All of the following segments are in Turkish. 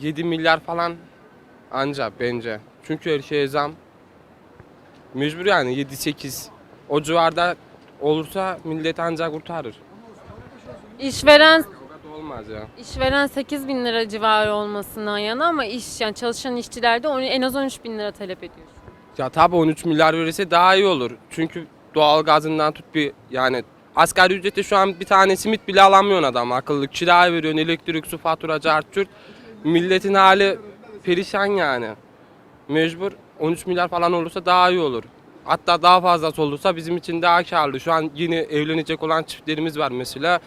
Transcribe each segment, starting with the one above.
7 milyar falan anca bence. Çünkü her şeye zam. Mecbur yani 7-8. O civarda olursa millet ancak kurtarır. İşveren olmaz ya. işveren 8 bin lira civarı olmasından yana ama iş yani çalışan işçiler de onu en az 13 bin lira talep ediyor. Ya tabii 13 milyar verirse daha iyi olur. Çünkü doğal gazından tut bir yani asgari ücreti şu an bir tane simit bile alamıyorsun adam akıllı. Kira veriyorsun, elektrik, su fatura, cart. Milletin hali perişan yani. Mecbur 13 milyar falan olursa daha iyi olur. Hatta daha fazlası olursa bizim için daha karlı. Şu an yeni evlenecek olan çiftlerimiz var mesela.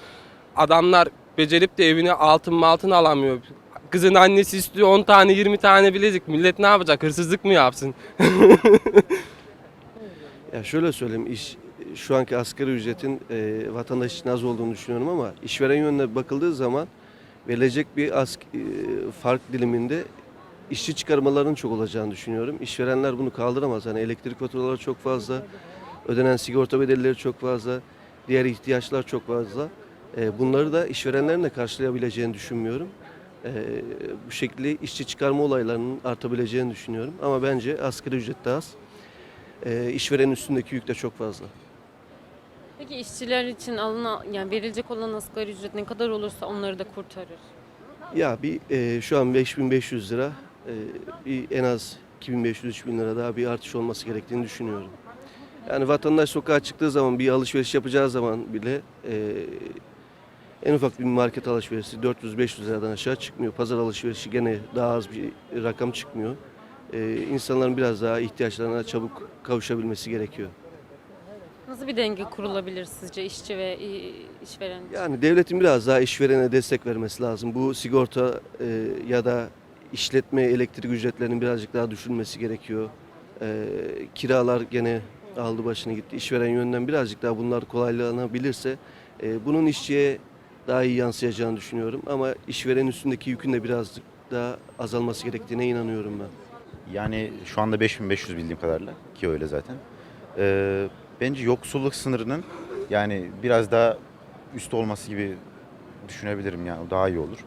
Adamlar becerip de evine altın altın alamıyor. Kızın annesi istiyor 10 tane 20 tane bilezik. Millet ne yapacak? Hırsızlık mı yapsın? Ya şöyle söyleyeyim, iş şu anki asgari ücretin e, vatandaş için az olduğunu düşünüyorum ama işveren yönüne bakıldığı zaman verilecek bir as, e, fark diliminde işçi çıkarmalarının çok olacağını düşünüyorum. İşverenler bunu kaldıramaz. Hani elektrik faturaları çok fazla, ödenen sigorta bedelleri çok fazla, diğer ihtiyaçlar çok fazla. E, bunları da işverenlerin de karşılayabileceğini düşünmüyorum. E, bu şekilde işçi çıkarma olaylarının artabileceğini düşünüyorum. Ama bence asgari ücret de az. E, işverenin üstündeki yük de çok fazla. Peki işçiler için alınan yani verilecek olan asgari ücret ne kadar olursa onları da kurtarır. Ya bir e, şu an 5500 lira e, bir en az 2500-3000 lira daha bir artış olması gerektiğini düşünüyorum. Yani vatandaş sokağa çıktığı zaman bir alışveriş yapacağı zaman bile e, en ufak bir market alışverişi 400-500 liradan aşağı çıkmıyor. Pazar alışverişi gene daha az bir rakam çıkmıyor. E, insanların biraz daha ihtiyaçlarına çabuk kavuşabilmesi gerekiyor. Nasıl bir denge kurulabilir sizce işçi ve işveren? Yani devletin biraz daha işverene destek vermesi lazım. Bu sigorta e, ya da işletme elektrik ücretlerinin birazcık daha düşülmesi gerekiyor. E, kiralar gene aldı başını gitti. İşveren yönden birazcık daha bunlar kolaylanabilirse e, bunun işçiye daha iyi yansıyacağını düşünüyorum. Ama işveren üstündeki yükün de birazcık daha azalması gerektiğine inanıyorum ben. Yani şu anda 5500 bildiğim kadarıyla ki öyle zaten. Ee, bence yoksulluk sınırının yani biraz daha üst olması gibi düşünebilirim yani daha iyi olur.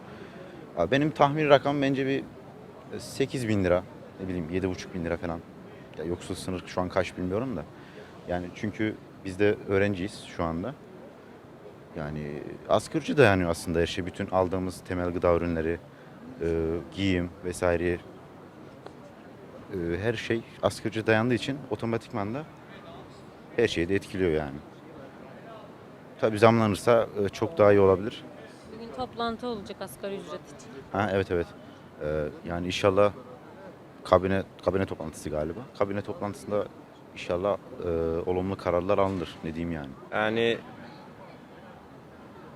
Benim tahmin rakam bence bir 8 bin lira ne bileyim 7,5 bin lira falan. Ya yoksul sınır şu an kaç bilmiyorum da. Yani çünkü biz de öğrenciyiz şu anda. Yani asgari dayanıyor aslında her şey. Bütün aldığımız temel gıda ürünleri, e, giyim vesaire e, her şey asgari dayandığı için otomatikman da her şeyi de etkiliyor yani. Tabii zamlanırsa e, çok daha iyi olabilir. Bugün toplantı olacak asgari ücret için. Ha evet evet. Ee, yani inşallah kabine kabine toplantısı galiba. Kabine toplantısında inşallah e, olumlu kararlar alınır. Ne diyeyim yani. Yani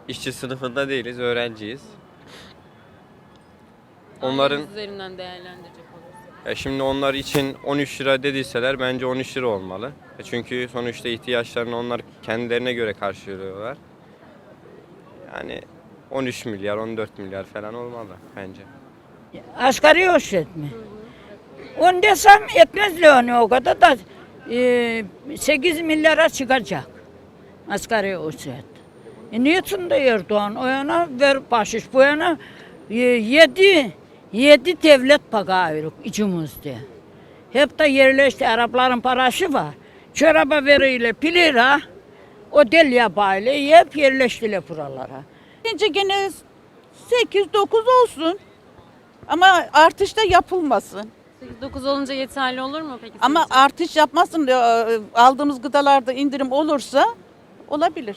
işçi sınıfında değiliz, öğrenciyiz. Onların Aileniz üzerinden değerlendirecek ya şimdi onlar için 13 lira dediyseler bence 13 lira olmalı. E Çünkü sonuçta ihtiyaçlarını onlar kendilerine göre karşılıyorlar. Yani 13 milyar, 14 milyar falan olmalı bence. Asgari ücret mi? Onu desem etmez yani o kadar da e, 8 milyara çıkacak asgari ücret. E de Erdoğan o yana ver bahşiş bu yana e, yedi, yedi devlet pagayırık içimizde. Hep de yerleşti Arapların parası var. Çoraba veriyle pilira o del yabayla hep yerleştiler buralara. Bence gene 8-9 olsun. Ama artış da yapılmasın. 9 olunca yeterli olur mu peki? Ama artış yapmasın e, aldığımız gıdalarda indirim olursa olabilir.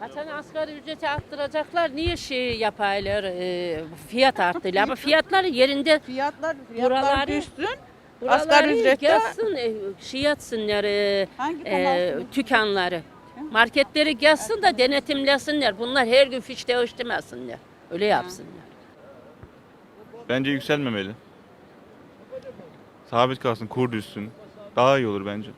Zaten asgari ücreti arttıracaklar. Niye şey yaparlar, e, fiyat arttırırlar? Ama fiyatları yerinde Fiyatlar, fiyatlar Buraları- düşsün. buraları Asgari ücrette- gelsin, e, şey yatsınlar, e, Hangi e, kanal? tükenleri. Marketleri gelsin de denetimlesinler. Bunlar her gün fiş değiştirmesinler. Öyle yapsınlar. Bence yükselmemeli. Sabit kalsın, kur düşsün. Daha iyi olur bence.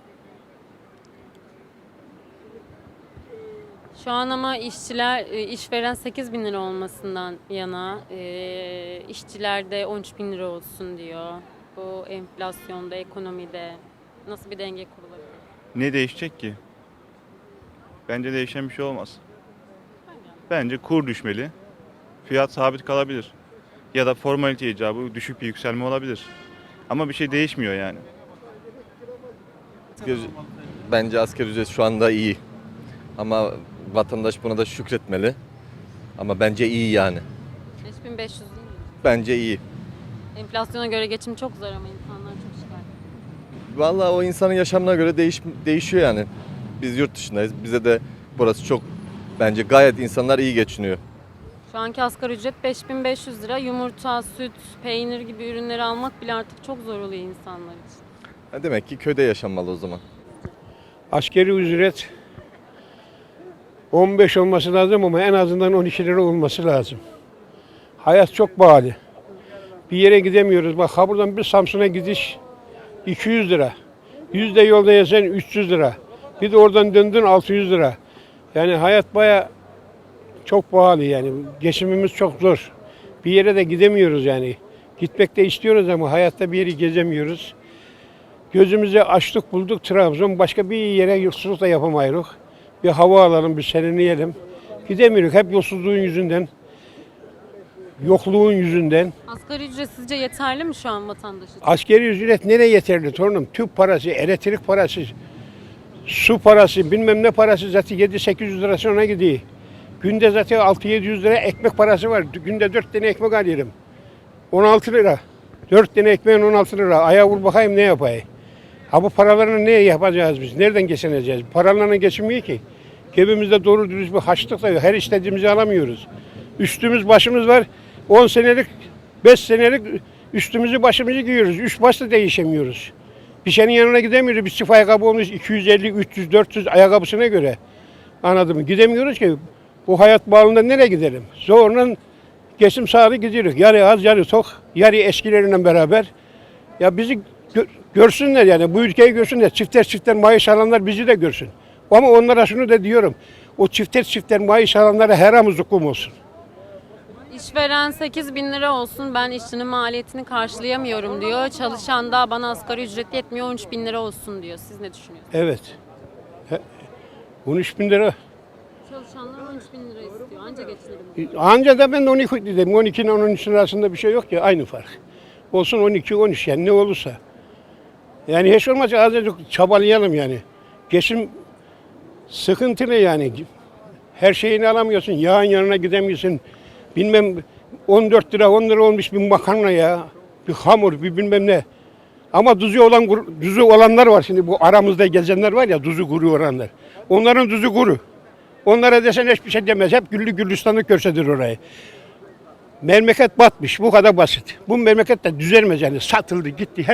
Şu an ama işçiler, e, işveren 8 bin lira olmasından yana, e, işçiler de 13 bin lira olsun diyor. Bu enflasyonda, ekonomide nasıl bir denge kurulabilir? Ne değişecek ki? Bence değişen bir şey olmaz. Bence kur düşmeli. Fiyat sabit kalabilir. ya da formalite icabı düşük bir yükselme olabilir. Ama bir şey değişmiyor yani. Asgari- Bence asgari ücret şu anda iyi. Ama vatandaş buna da şükretmeli. Ama bence iyi yani. 5500 değil mi? Bence iyi. Enflasyona göre geçim çok zor ama insanlar çok şikayet. Vallahi o insanın yaşamına göre değiş, değişiyor yani. Biz yurt dışındayız. Bize de burası çok bence gayet insanlar iyi geçiniyor. Şu anki asgari ücret 5500 lira. Yumurta, süt, peynir gibi ürünleri almak bile artık çok zor oluyor insanlar için. Ha, Demek ki köyde yaşanmalı o zaman. Askeri ücret 15 olması lazım ama en azından 12 lira olması lazım. Hayat çok pahalı. Bir yere gidemiyoruz. Bak ha buradan bir Samsun'a gidiş 200 lira. 100 de yolda yesen 300 lira. Bir de oradan döndün 600 lira. Yani hayat baya çok pahalı yani. Geçimimiz çok zor. Bir yere de gidemiyoruz yani. Gitmek de istiyoruz ama hayatta bir yeri gezemiyoruz. Gözümüze açlık bulduk Trabzon. Başka bir yere yolsuzluk da yapamayız. Bir hava alalım, bir serinleyelim. Gidemiyoruz hep yolsuzluğun yüzünden. Yokluğun yüzünden. Asgari ücret sizce yeterli mi şu an vatandaş için? Askeri ücret nereye yeterli torunum? Tüp parası, elektrik parası, su parası, bilmem ne parası zaten 7-800 lira sonra gidiyor. Günde zaten 6-700 lira ekmek parası var. Günde 4 tane ekmek alıyorum. 16 lira. 4 tane ekmeğin 16 lira. Ayağa vur bakayım ne yapayım. Ha bu paralarla ne yapacağız biz? Nereden geçineceğiz? Paralarla geçinmiyor ki. Cebimizde doğru dürüst bir haçlık da. Her istediğimizi alamıyoruz. Üstümüz başımız var. 10 senelik, 5 senelik üstümüzü başımızı giyiyoruz. Üst baş da değişemiyoruz. Bir şeyin yanına gidemiyoruz. Bir çift ayakkabı olmuş 250, 300, 400 ayakkabısına göre. Anladın mı? Gidemiyoruz ki. Bu hayat bağında nereye gidelim? Zorla geçim sağlığı gidiyoruz. Yarı az, yarı tok. Yarı eskileriyle beraber. Ya bizi gö- görsünler yani. Bu ülkeyi görsünler. Çifter çifter maaş alanlar bizi de görsün. Ama onlara şunu da diyorum. O çifter çifter maaş alanlara her zukum olsun. İşveren 8 bin lira olsun ben işçinin maliyetini karşılayamıyorum diyor. Çalışan da bana asgari ücret yetmiyor 13 bin lira olsun diyor. Siz ne düşünüyorsunuz? Evet. He- 13 bin lira. Çalışanlar 13 bin lira istiyor. Anca geçinelim. Anca da ben de 12 dedim. 12 ile 13 arasında bir şey yok ya. Aynı fark. Olsun 12, 13 yani ne olursa. Yani hiç olmazsa azıcık çabalayalım yani. Geçim sıkıntılı yani. Her şeyini alamıyorsun. Yağın yanına gidemiyorsun. Bilmem 14 lira 10 lira olmuş bir makarna ya. Bir hamur bir bilmem ne. Ama duzu olan duzu olanlar var şimdi bu aramızda gezenler var ya duzu kuru olanlar. Onların duzu kuru. Onlara desen hiçbir şey demez. Hep güllü gülistanlık görsedir orayı. Memleket batmış. Bu kadar basit. Bu memleket de düzelmez yani. Satıldı gitti. Her